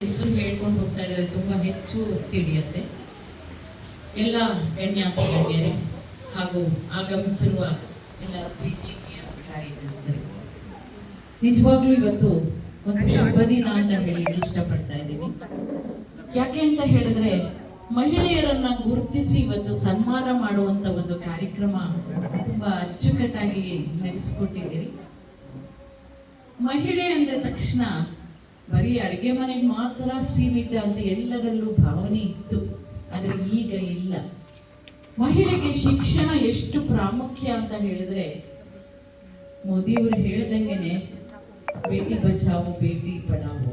ಹೆಸರು ಹೇಳ್ಕೊಂಡು ಹೋಗ್ತಾ ಇದ್ದಾರೆ, ತುಂಬಾ ಹೆಚ್ಚು ತಿಳಿಯತ್ತೆ ಎಲ್ಲ ಎಣ್ಣೆ ಗಣ್ಯರೇ ಹಾಗೂ ಆಗಮಿಸಿರುವ ಎಲ್ಲ ಬಿಜೆಪಿಯ ಕಾರ್ಯಕರ್ತರು ನಿಜವಾಗ್ಲೂ ಇವತ್ತು ಒಂದು ಶುಭ ದಿನ ಅಂತ ಹೇಳಿ ಇಷ್ಟಪಡ್ತಾ ಇದ್ದೀನಿ ಯಾಕೆ ಅಂತ ಹೇಳಿದ್ರೆ, ಮಹಿಳೆಯರನ್ನ ಗುರುತಿಸಿ ಇವತ್ತು ಸನ್ಮಾನ ಮಾಡುವಂತ ಒಂದು ಕಾರ್ಯಕ್ರಮ ತುಂಬಾ ಅಚ್ಚುಕಟ್ಟಾಗಿ ನಡೆಸಿಕೊಟ್ಟಿದ್ದೀರಿ. ಮಹಿಳೆ ಅಂದ ತಕ್ಷಣ ಬರೀ ಅಡುಗೆ ಮನೆಗೆ ಮಾತ್ರ ಸೀಮಿತ ಅಂತ ಎಲ್ಲರಲ್ಲೂ ಭಾವನೆ ಇತ್ತು. ಆದರೆ ಈಗ ಇಲ್ಲ. ಮಹಿಳೆಗೆ ಶಿಕ್ಷಣ ಎಷ್ಟು ಪ್ರಾಮುಖ್ಯ ಅಂತ ಹೇಳಿದ್ರೆ, ಮೋದಿಯವರು ಹೇಳ್ದಂಗೆನೆ, ಬೇಟಿ ಬಚಾವು, ಬೇಟಿ ಪಡಾವು.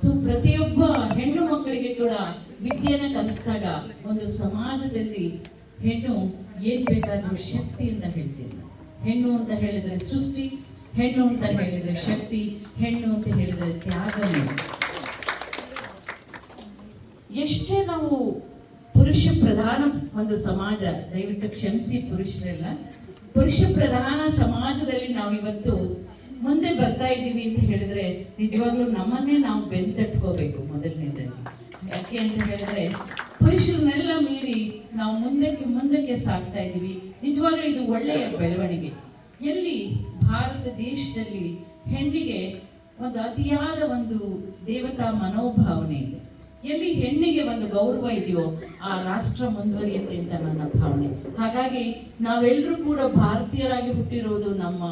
ಸೊ ಪ್ರತಿಯೊಬ್ಬ ಹೆಣ್ಣು ಮಕ್ಕಳಿಗೆ ಕೂಡ ವಿದ್ಯೆಯನ್ನ ಕಲಿಸಿದಾಗ ಒಂದು ಸಮಾಜದಲ್ಲಿ ಹೆಣ್ಣು ಏನ್ ಬೇಕಾದ್ರೂ ಶಕ್ತಿ ಅಂತ ಹೇಳ್ತೀನಿ. ಹೆಣ್ಣು ಅಂತ ಹೇಳಿದ್ರೆ ಸೃಷ್ಟಿ ಹೆಣ್ಣು ಅಂತ ಹೇಳಿದ್ರೆ ಶಕ್ತಿ, ಹೆಣ್ಣು ಅಂತ ಹೇಳಿದ್ರೆ ತ್ಯಾಗವೇ ಎಷ್ಟೇ ನಾವು ಪುರುಷ ಪ್ರಧಾನ ಒಂದು ಸಮಾಜ, ದಯವಿಟ್ಟು ಕ್ಷಮಿಸಿ ಪುರುಷರೆಲ್ಲ. ಪುರುಷ ಪ್ರಧಾನ ಸಮಾಜದಲ್ಲಿ ನಾವು ಇವತ್ತು ಮುಂದೆ ಬರ್ತಾ ಇದ್ದೀವಿ ಅಂತ ಹೇಳಿದ್ರೆ ನಿಜವಾಗ್ಲೂ ನಮ್ಮನ್ನೇ ನಾವು ಬೆಂತಟ್ಕೋಬೇಕು ಮೊದಲನೇದಾಗಿ. ಯಾಕೆ ಅಂತ ಹೇಳಿದ್ರೆ ಪುರುಷರನ್ನೆಲ್ಲ ಮೀರಿ ನಾವು ಮುಂದಕ್ಕೆ ಮುಂದಕ್ಕೆ ಸಾಗ್ತಾ ಇದ್ದೀವಿ. ನಿಜವಾಗ್ಲೂ ಇದು ಒಳ್ಳೆಯ ಬೆಳವಣಿಗೆ. ಎಲ್ಲಿ ಭಾರತ ದೇಶದಲ್ಲಿ ಹೆಣ್ಣಿಗೆ ಒಂದು ಅತಿಯಾದ ಒಂದು ದೇವತಾ ಮನೋಭಾವನೆ ಇದೆ. ಎಲ್ಲಿ ಹೆಣ್ಣಿಗೆ ಒಂದು ಗೌರವ ಇದೆಯೋ ಆ ರಾಷ್ಟ್ರ ಮುಂದುವರಿಯುತ್ತೆ ಅಂತ ನನ್ನ ಭಾವನೆ. ಹಾಗಾಗಿ ನಾವೆಲ್ಲರೂ ಕೂಡ ಭಾರತೀಯರಾಗಿ ಹುಟ್ಟಿರೋದು ನಮ್ಮ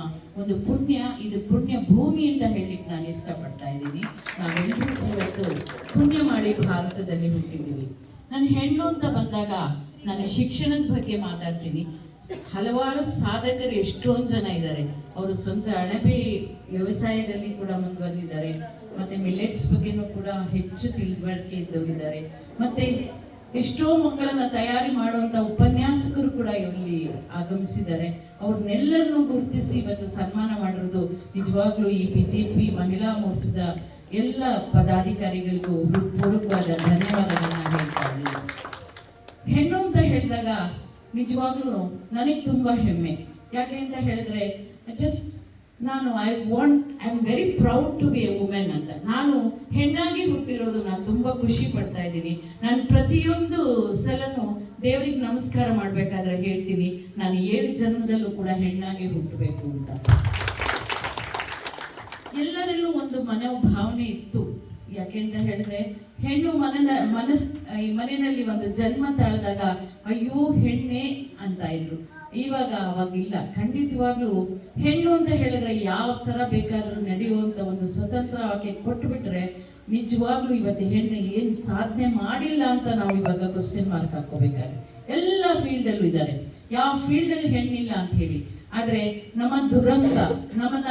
ಒಂದು ಪುಣ್ಯ. ಇದು ಪುಣ್ಯ ಭೂಮಿ ಅಂತ ಹೇಳಲಿಕ್ಕೆ ನಾನು ಇಷ್ಟಪಡ್ತಾ ಇದ್ದೀನಿ. ನಾವೆಲ್ಲರೂ ಇವತ್ತು ಪುಣ್ಯ ಮಾಡಿ ಭಾರತದಲ್ಲಿ ಹುಟ್ಟಿದ್ದೀವಿ. ನಾನು ಹೆಣ್ಣು ಅಂತ ಬಂದಾಗ ನಾನು ಶಿಕ್ಷಣದ ಬಗ್ಗೆ ಮಾತಾಡ್ತೀನಿ. ಹಲವಾರು ಸಾಧಕರು ಎಷ್ಟೊಂದು ಜನ ಇದ್ದಾರೆ. ಅವರು ಸ್ವಂತ ಅಣಬೆ ವ್ಯವಸಾಯದಲ್ಲಿ ಕೂಡ ಮುಂದುವರೆದಿದ್ದಾರೆ. ಮತ್ತೆ ಮಿಲೆಟ್ಸ್ ಬಗ್ಗೆನೂ ಕೂಡ ಹೆಚ್ಚು ತಿಳಿದುವಳಿಕೆ ಇದ್ದವರಿದ್ದಾರೆ. ಮತ್ತೆ ಎಷ್ಟೋ ಮಕ್ಕಳನ್ನ ತಯಾರಿ ಮಾಡುವಂತ ಉಪನ್ಯಾಸಕರು ಕೂಡ ಇಲ್ಲಿ ಆಗಮಿಸಿದ್ದಾರೆ. ಅವ್ರನ್ನೆಲ್ಲರನ್ನೂ ಗುರುತಿಸಿ ಇವತ್ತು ಸನ್ಮಾನ ಮಾಡಿರೋದು ನಿಜವಾಗ್ಲೂ ಈ ಬಿಜೆಪಿ ಮಹಿಳಾ ಮೋರ್ಚಾದ ಎಲ್ಲ ಪದಾಧಿಕಾರಿಗಳಿಗೂ ಹೃತ್ಪೂರ್ವಕವಾದ ಧನ್ಯವಾದಗಳನ್ನ ಹೇಳ್ತಾ ಇದ್ದೀನಿ. ಹೆಣ್ಣು ಅಂತ ಹೇಳಿದಾಗ ನಿಜವಾಗ್ಲೂ ನನಗೆ ತುಂಬಾ ಹೆಮ್ಮೆ. ಯಾಕೆ ಅಂತ ಹೇಳಿದ್ರೆ ಜಸ್ಟ್ ನಾನು I want I am very proud to be a women ಅಂತ. ನಾನು ಹೆಣ್ಣಾಗಿ ಹುಟ್ಟಿರೋದು ನಾನು ತುಂಬಾ ಖುಷಿ ಪಡ್ತಾ ಇದ್ದೀನಿ. ನಾನು ಪ್ರತಿಯೊಂದು ಸಲನೂ ದೇವರಿಗೆ ನಮಸ್ಕಾರ ಮಾಡಬೇಕಾದ್ರೆ ಹೇಳ್ತೀನಿ. ನಾನು ಏಳು ಜನ್ಮದಲ್ಲೂ ಕೂಡ ಹೆಣ್ಣಾಗಿ ಹುಟ್ಟಬೇಕು ಅಂತ. ಎಲ್ಲರಲ್ಲೂ ಒಂದು ಮನೋಭಾವನೆ ಇತ್ತು. ಯಾಕೆ ಅಂತ ಹೇಳಿದ್ರೆ, ಹೆಣ್ಣು ಮನನ, ಮನಸ್, ಈ ಮನೆಯಲ್ಲಿ ಒಂದು ಜನ್ಮ ತಾಳಿದಾಗ, ಅಯ್ಯೋ, ಹೆಣ್ಣೆ ಅಂತ ಇದ್ರು. ಇವಾಗ ಅವಾಗಿಲ್ಲ. ಖಂಡಿತವಾಗ್ಲೂ ಹೆಣ್ಣು ಅಂತ ಹೇಳಿದ್ರೆ ಯಾವ ತರ ಬೇಕಾದ್ರೂ ನಡೆಯುವಂತ ಒಂದು ಸ್ವತಂತ್ರ ಆಕೆ ಕೊಟ್ಟು ಬಿಟ್ರೆ ನಿಜವಾಗ್ಲೂ ಇವತ್ತು ಹೆಣ್ಣು ಏನ್ ಸಾಧನೆ ಮಾಡಿಲ್ಲ ಅಂತ ನಾವು ಇವಾಗ ಕ್ವಶನ್ ಮಾರ್ಕ್ ಹಾಕೋಬೇಕಾದ್ರೆ ಎಲ್ಲ ಫೀಲ್ಡ್ ಅಲ್ಲೂ ಇದ್ದಾರೆ. ಯಾವ ಫೀಲ್ಡ್ ಅಲ್ಲಿ ಹೆಣ್ಣಿಲ್ಲ ಅಂತ ಹೇಳಿ. ಆದ್ರೆ ನಮ್ಮ ದುರಂತ ನಮ್ಮನ್ನ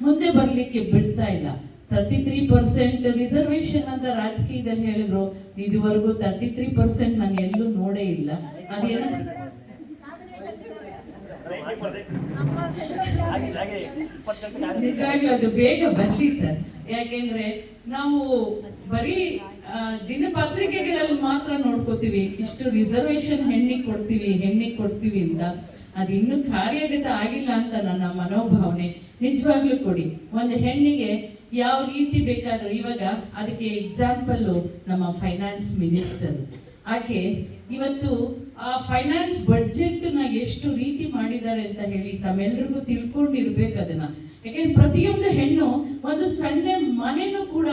ಮುಂದೆ ಬರ್ಲಿಕ್ಕೆ ಬಿಡ್ತಾ ಇಲ್ಲ. ತರ್ಟಿ ತ್ರೀ ಪರ್ಸೆಂಟ್ ರಿಸರ್ವೇಶನ್ ಅಂತ ರಾಜಕೀಯದಲ್ಲಿ ಹೇಳಿದ್ರು. ಇದುವರೆಗೂ ತರ್ಟಿ ತ್ರೀ ಪರ್ಸೆಂಟ್ ನಾನು ಎಲ್ಲೂ ನೋಡೇ ಇಲ್ಲ. ಅದೇನ? ನಿಜವಾಗ್ಲೂ ಅದು ಬೇಗ ಬರ್ಲಿ ಸರ್. ಯಾಕೆಂದ್ರೆ ನಾವು ಬರೀ ದಿನಪತ್ರಿಕೆಗಳಲ್ಲಿ ಮಾತ್ರ ನೋಡ್ಕೋತೀವಿ. ಇಷ್ಟು ರಿಸರ್ವೇಶನ್ ಹೆಣ್ಣಿಗೆ ಕೊಡ್ತೀವಿ ಹೆಣ್ಣಿಗೆ ಕೊಡ್ತೀವಿ ಅಂತ. ಅದು ಇನ್ನೂ ಕಾರ್ಯಗತ ಆಗಿಲ್ಲ ಅಂತ ನನ್ನ ಮನೋಭಾವನೆ. ನಿಜವಾಗ್ಲೂ ಕೊಡಿ. ಒಂದು ಹೆಣ್ಣಿಗೆ ಯಾವ ರೀತಿ ಬೇಕಾದ್ರೂ. ಇವಾಗ ಅದಕ್ಕೆ ಎಕ್ಸಾಂಪಲ್ಲು ನಮ್ಮ ಫೈನಾನ್ಸ್ ಮಿನಿಸ್ಟರ್ ಆಕೆ ಇವತ್ತು ಆ ಫೈನಾನ್ಸ್ ಬಡ್ಜೆಟ್ನ ಎಷ್ಟು ರೀತಿ ಮಾಡಿದ್ದಾರೆ ಅಂತ ಹೇಳಿ ತಮ್ಮೆಲ್ಲರಿಗೂ ತಿಳ್ಕೊಂಡಿರ್ಬೇಕು ಅದನ್ನ. ಯಾಕೆಂದ್ರೆ ಪ್ರತಿಯೊಂದು ಹೆಣ್ಣು ಒಂದು ಸಣ್ಣ ಮನೆನೂ ಕೂಡ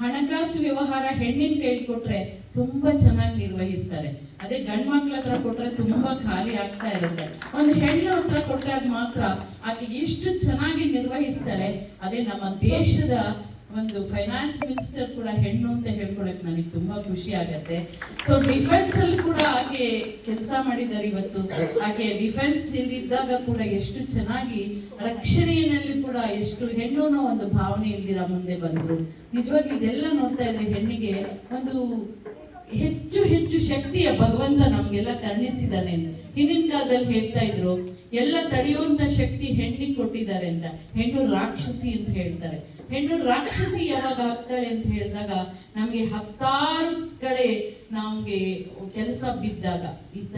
ಹಣಕಾಸು ವ್ಯವಹಾರ ಹೆಣ್ಣಿನ ಕೈಲಿ ಕೊಟ್ರೆ ತುಂಬಾ ಚೆನ್ನಾಗಿ ನಿರ್ವಹಿಸ್ತಾರೆ. ಅದೇ ಗಂಡ್ ಮಕ್ಳ ಹತ್ರ ಕೊಟ್ರೆ ತುಂಬಾ ಖಾಲಿ ಆಗ್ತಾ ಇರುತ್ತೆ. ಒಂದು ಹೆಣ್ಣು ಹತ್ರ ಕೊಟ್ಟಾಗ ಮಾತ್ರ. ಆಕೆ ಎಷ್ಟು ಚೆನ್ನಾಗಿ ನಿರ್ವಹಿಸ್ತಾರೆ. ಅದೇ ನಮ್ಮ ದೇಶದ ಒಂದು ಫೈನಾನ್ಸ್ ಮಿನಿಸ್ಟರ್ ಕೂಡ ಹೆಣ್ಣು ಅಂತ ಹೇಳ್ಕೊಳಕ್ ನನಗೆ ತುಂಬಾ ಖುಷಿ ಆಗತ್ತೆ. ಸೊ ಡಿಫೆನ್ಸ್ ಅಲ್ಲಿ ಕೂಡ ಆಕೆ ಕೆಲಸ ಮಾಡಿದ್ದಾರೆ ಇವತ್ತು. ಆಕೆ ಡಿಫೆನ್ಸ್ ಇದ್ದಾಗ ಕೂಡ ಎಷ್ಟು ಚೆನ್ನಾಗಿ ರಕ್ಷಣೆಯಲ್ಲಿ ಕೂಡ ಎಷ್ಟು ಹೆಣ್ಣು ಅನ್ನೋ ಒಂದು ಭಾವನೆ ಇಲ್ದಿರ ಮುಂದೆ ಬಂದ್ರು. ನಿಜವಾಗಿ ಇದೆಲ್ಲ ನೋಡ್ತಾ ಇದ್ರೆ ಹೆಣ್ಣಿಗೆ ಒಂದು ಹೆಚ್ಚು ಹೆಚ್ಚು ಶಕ್ತಿಯ ಭಗವಂತ ನಮ್ಗೆಲ್ಲ ಕರುಣಿಸಿದ್ದಾನೆ. ಹಿಂದಿನ ಕಾಲದಲ್ಲಿ ಹೇಳ್ತಾ ಇದ್ರು, ಎಲ್ಲ ತಡೆಯುವಂತ ಶಕ್ತಿ ಹೆಣ್ಣಿಗೆ ಕೊಟ್ಟಿದ್ದಾರೆ ಅಂತ ಹೆಣ್ಣು ರಾಕ್ಷಸಿ ಅಂತ ಹೇಳ್ತಾರೆ ಹೆಣ್ಣು ರಾಕ್ಷಸಿ ಯಾವಾಗ ಆಗ್ತಾಳೆ ಅಂತ ಹೇಳಿದಾಗ, ನಮಗೆ ಹತ್ತಾರು ಕಡೆ ನಮ್ಗೆ ಕೆಲಸ ಬಿದ್ದಾಗ, ಇದ್ದ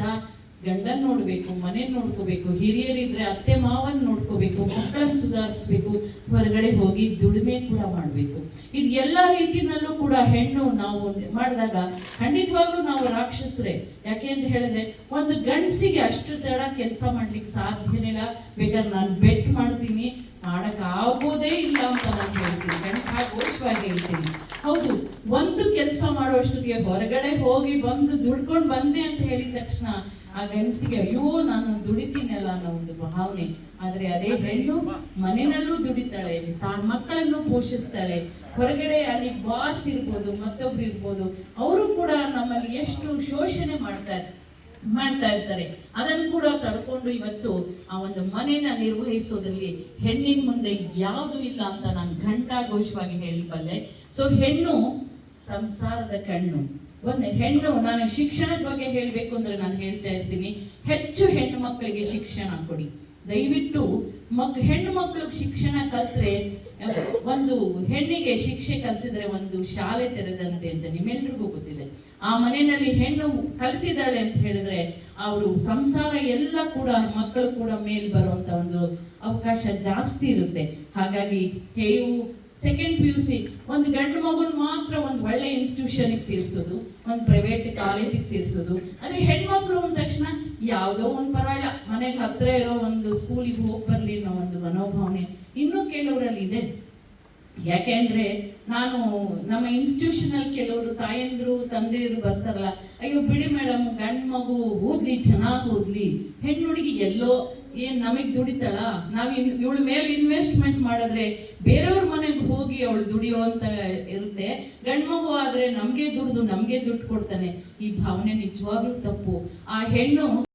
ಗಂಡನ್ ನೋಡ್ಬೇಕು ಮನೆ ನೋಡ್ಕೋಬೇಕು, ಹಿರಿಯರಿದ್ರೆ ಅತ್ತೆ ಮಾವನ್ ನೋಡ್ಕೋಬೇಕು ಮಕ್ಕಳನ್ನ ಸುಧಾರಿಸ್ಬೇಕು, ಹೊರಗಡೆ ಹೋಗಿ ದುಡಿಮೆ ಕೂಡ ಮಾಡಬೇಕು. ಇದು ಎಲ್ಲ ರೀತಿನಲ್ಲೂ ಕೂಡ ಹೆಣ್ಣು ನಾವು ಮಾಡಿದಾಗ ಖಂಡಿತವಾಗ್ಲೂ ನಾವು ರಾಕ್ಷಸರೇ. ಯಾಕೆ ಅಂತ ಹೇಳಿದ್ರೆ, ಒಂದು ಗಂಡಸಿಗೆ ಅಷ್ಟು ತಡ ಕೆಲಸ ಮಾಡ್ಲಿಕ್ಕೆ ಸಾಧ್ಯನೇ ಇಲ್ಲ. ಬೇಕಾದ್ರೆ ನಾನು ಬೆಟ್ ಮಾಡ್ತೀನಿ, ಮಾಡಕ್ ಆಗೋದೇ ಇಲ್ಲ ಅಂತ ನಾನು ಹೇಳ್ತೀನಿ. ಗಂಡ ಘೋಷವಾಗಿ ಹೇಳ್ತೀನಿ. ಹೌದು, ಒಂದು ಕೆಲಸ ಮಾಡುವಷ್ಟೊತ್ತಿಗೆ ಹೊರಗಡೆ ಹೋಗಿ ಬಂದು ದುಡ್ಕೊಂಡು ಬಂದೆ ಅಂತ ಹೇಳಿದ ತಕ್ಷಣ ಆ ಗಂಡಸಿಗೆ, ಅಯ್ಯೋ, ನಾನು ದುಡಿತೀನಲ್ಲ ಅನ್ನೋ ಒಂದು ಭಾವನೆ. ಆದ್ರೆ ಅದೇ ಹೆಣ್ಣು ಮನೆಯಲ್ಲೂ ದುಡಿತಾಳೆ, ತಾನ್ ಮಕ್ಕಳನ್ನು ಪೋಷಿಸ್ತಾಳೆ. ಹೊರಗಡೆ ಅಲ್ಲಿ ಬಾಸ್ ಇರ್ಬೋದು, ಮತ್ತೊಬ್ರು ಇರ್ಬೋದು, ಅವರು ಕೂಡ ನಮ್ಮಲ್ಲಿ ಎಷ್ಟು ಶೋಷಣೆ ಮಾಡ್ತಾರೆ ಮಾಡ್ತಾ ಇರ್ತಾರೆ. ಅದನ್ನು ಕೂಡ ತಡ್ಕೊಂಡು ಇವತ್ತು ಆ ಒಂದು ಮನೆಯನ್ನ ನಿರ್ವಹಿಸೋದ್ರಲ್ಲಿ ಹೆಣ್ಣಿನ ಮುಂದೆ ಯಾವುದು ಇಲ್ಲ ಅಂತ ನಾನು ಘಂಟಾಘೋಷವಾಗಿ ಹೇಳಬಲ್ಲೆ. ಸೊ ಹೆಣ್ಣು ಸಂಸಾರದ ಕಣ್ಣು. ಒಂದು ಹೆಣ್ಣು, ನಾನು ಶಿಕ್ಷಣದ ಬಗ್ಗೆ ಹೇಳಬೇಕು ಅಂದ್ರೆ ನಾನು ಹೇಳ್ತಾ ಇರ್ತೀನಿ. ಹೆಚ್ಚು ಹೆಣ್ಣು ಮಕ್ಕಳಿಗೆ ಶಿಕ್ಷಣ ಕೊಡಿ. ದಯವಿಟ್ಟು ಮಕ್, ಹೆಣ್ಣು ಮಕ್ಕಳಿಗೆ ಶಿಕ್ಷಣ ಕಲ್ತ್ರೆ ಒಂದು ಹೆಣ್ಣಿಗೆ ಶಿಕ್ಷೆ ಕಲಿಸಿದ್ರೆ ಒಂದು ಶಾಲೆ ತೆರೆದಂತೆ ಅಂತ ನಿಮ್ಮೆಲ್ರಿಗೂ ಗೊತ್ತಿದೆ. ಆ ಮನೆಯಲ್ಲಿ ಹೆಣ್ಣು ಕಲ್ತಿದ್ದಾಳೆ ಅಂತ ಹೇಳಿದ್ರೆ ಅವರು ಸಂಸಾರ ಎಲ್ಲ ಕೂಡ, ಮಕ್ಕಳು ಕೂಡ ಮೇಲ್ ಬರುವಂತ ಒಂದು ಅವಕಾಶ ಜಾಸ್ತಿ ಇರುತ್ತೆ. ಹಾಗಾಗಿ ಹೇವು ಸೆಕೆಂಡ್ ಪಿ ಯು ಸಿ ಒಂದು ಗಂಡು ಮಗುನ್ ಮಾತ್ರ ಒಂದು ಒಳ್ಳೆ ಇನ್ಸ್ಟಿಟ್ಯೂಷನಿಗೆ ಸೇರಿಸೋದು, ಒಂದು ಪ್ರೈವೇಟ್ ಕಾಲೇಜಿಗೆ ಸೇರಿಸೋದು. ಅದೇ ಹೆಣ್ಮಕ್ಳು ಅಂದ ತಕ್ಷಣ ಯಾವುದೋ ಒಂದು ಪರವಾಗಿಲ್ಲ. ಮನೆಗೆ ಹತ್ತಿರ ಇರೋ ಒಂದು ಸ್ಕೂಲಿಗೆ ಹೋಗಿ ಬರಲಿ ಅನ್ನೋ ಒಂದು ಮನೋಭಾವನೆ ಇನ್ನೂ ಕೆಲವರಲ್ಲಿ ಇದೆ. ಯಾಕೆಂದ್ರೆ ನಾನು ನಮ್ಮ ಇನ್ಸ್ಟಿಟ್ಯೂಷನ್ ಅಲ್ಲಿ ಕೆಲವರು ತಾಯಂದ್ರು, ತಂದೆಯರು ಬರ್ತಾರಲ್ಲ, ಅಯ್ಯೋ ಬಿಡಿ ಮೇಡಮ್, ಗಂಡು ಮಗು ಓದ್ಲಿ, ಚೆನ್ನಾಗಿ ಓದ್ಲಿ, ಹೆಣ್ಣು ಹುಡುಗಿ ಎಲ್ಲೋ ಏನ್ ನಮಗ್ ದುಡಿತಾಳ? ನಾವ್ ಇವಳ ಮೇಲೆ ಇನ್ವೆಸ್ಟ್ಮೆಂಟ್ ಮಾಡಿದ್ರೆ ಬೇರೆಯವ್ರ ಮನೆಗೆ ಹೋಗಿ ಅವಳು ದುಡಿಯೋ ಅಂತ ಇರುತ್ತೆ. ಗಂಡ್ ಮಗು ಆದ್ರೆ ನಮ್ಗೆ ದುಡ್ದು ನಮ್ಗೆ ದುಡ್ಡು ಕೊಡ್ತಾನೆ. ಈ ಭಾವನೆ ನಿಜವಾಗ್ಲೂ ತಪ್ಪು. ಆ ಹೆಣ್ಣು